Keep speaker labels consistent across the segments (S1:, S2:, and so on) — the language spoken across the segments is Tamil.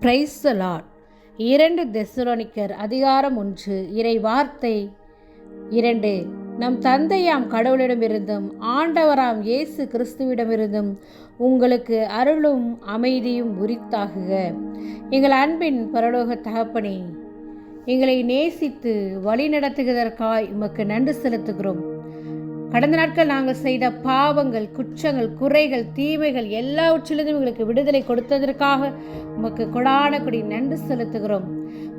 S1: பிரைஸ் லாட் இரண்டு தெசுரோனிக்கர் அதிகாரம் ஒன்று இறை வார்த்தை இரண்டு. நம் தந்தையாம் கடவுளிடமிருந்தும் ஆண்டவராம் இயேசு கிறிஸ்துவிடமிருந்தும் உங்களுக்கு அருளும் அமைதியும் உரித்தாகுக. எங்கள் அன்பின் பரலோக தகப்பனே எங்களை நேசித்து வழி நடத்துகிறதற்காய் உமக்கு நன்றி செலுத்துகிறோம். கடந்த நாட்கள் நாங்கள் செய்த பாவங்கள் குற்றங்கள் குறைகள் தீமைகள் எல்லாவற்றிலிருந்தும் எங்களுக்கு விடுதலை கொடுத்ததற்காக உமக்கு கொடான கொடி நன்றி செலுத்துகிறோம்.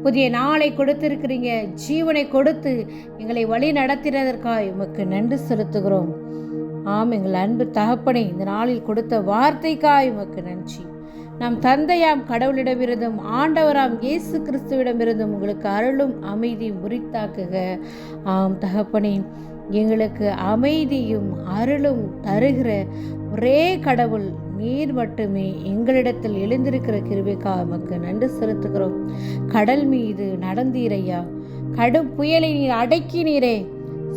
S1: புதிய நாளை கொடுத்திருக்கிறீங்க ஜீவனை கொடுத்து எங்களை வழி நடத்தினதற்காக உமக்கு நன்றி செலுத்துகிறோம். ஆம் எங்கள் அன்பு தகப்பனை இந்த நாளில் கொடுத்த வார்த்தைக்காய் உமக்கு நன்றி. நம் தந்தையாம் கடவுளிடமிருந்தும் ஆண்டவராம் இயேசு கிறிஸ்துவிடமிருந்தும் உங்களுக்கு அருளும் அமைதியும் உரித்தாக்குக. ஆம் தகப்பனே எங்களுக்கு அமைதியும் அருளும் தருகிற ஒரே கடவுள் நீர் மட்டுமே எங்களிடத்தில் எழுந்திருக்கிற கிருபைக்காக நமக்கு நன்றி செலுத்துகிறோம். கடல் மீது நடந்தீரையா? கடும் புயலை நீர் அடக்கினீரே.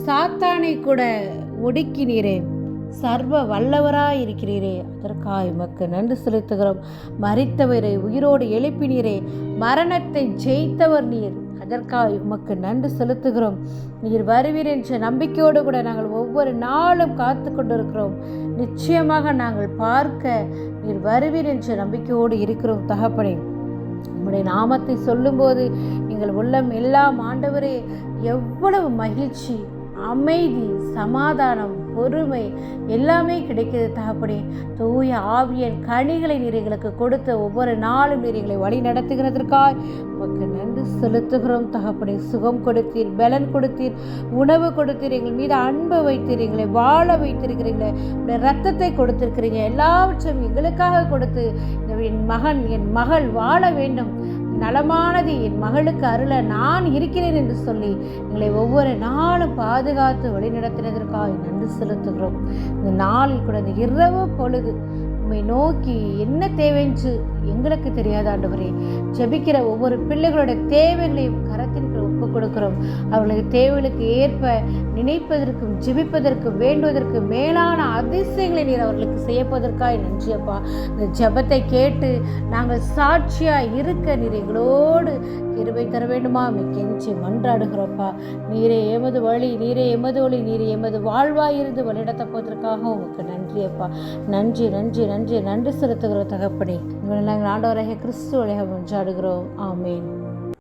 S1: சாத்தானை கூட ஒடுக்கினீரே. சர்வ வல்லவராய் இருக்கிறீரே. அதற்காக உமக்கு நன்றி செலுத்துகிறோம். மறித்தவரை உயிரோடு எழுப்பினீரே. மரணத்தை ஜெயித்தவர் நீர். அதற்காக உமக்கு நன்றி செலுத்துகிறோம். நீர் வருவீர் என்ற நம்பிக்கையோடு கூட நாங்கள் ஒவ்வொரு நாளும் காத்து கொண்டிருக்கிறோம். நிச்சயமாக நாங்கள் பார்க்க நீர் வருவீர் என்ற நம்பிக்கையோடு இருக்கிறோம் தகப்பனே. உம்முடைய நாமத்தை சொல்லும்போது எங்கள் உள்ளம் எல்லாம் ஆண்டவரே எவ்வளவு மகிழ்ச்சி அமைதி சமாதானம் பொறுமை எல்லாமே கிடைக்கிறது தகப்படே தூய ஆவியன் கனிகளை நீர் எங்களுக்கு கொடுத்த ஒவ்வொரு நாளும் நீர் எங்களை வழி நடத்துகிறதற்காய் உமக்கு நன்றி செலுத்துகிறோம் தகப்படி சுகம் கொடுத்தீர் பலன் கொடுத்தீர் உணவு கொடுத்தீர் எங்கள் மீது அன்பை வைத்திருக்கீங்களே வாழ வைத்திருக்கிறீங்களே உடைய ரத்தத்தை கொடுத்திருக்கிறீங்க. எல்லாவற்றையும் எங்களுக்காக கொடுத்து என் மகன் என் மகள் வாழ வேண்டும். நலமானது என் மகளுக்கு அருள நான் இருக்கிறேன் என்று சொல்லி எங்களை ஒவ்வொரு நாளும் பாதுகாத்து வழிநடத்தினதற்காக நன்றி செலுத்துகிறோம். இந்த நாளில் கூட இந்த இரவு பொழுது உண்மை நோக்கி என்ன தேவைன்னு எங்களுக்கு தெரியாத ஆண்டவரே. ஜெபிக்கிற ஒவ்வொரு பிள்ளைகளுடைய தேவைகளையும் கரத்தின் ஒப்பு கொடுக்கிறோம். அவர்களுக்கு தேவைகளுக்கு ஏற்ப நினைப்பதற்கும் ஜெபிப்பதற்கும் வேண்டுவதற்கு மேலான அதிசயங்களை நீர் அவர்களுக்கு செய்யப்பதற்காக நன்றியப்பா இந்த ஜெபத்தை கேட்டு நாங்கள் சாட்சியாக இருக்க நீர் எங்களோடு கிருபை தர வேண்டுமா? கெஞ்சி மன்றாடுகிறோப்பா நீரே எமது வழி நீரே எமது ஒளி நீரே எமது வாழ்வாயிருந்து வழிநடத்த போவதற்காக உங்களுக்கு நன்றியப்பா நன்றி நன்றி நன்றி. நன்றி செலுத்துகிற தகப்படி நாங்கள் ஆண்டவராக கிறிஸ்துவ வழியாக மன்றாடுகிறோம். ஆமேன்.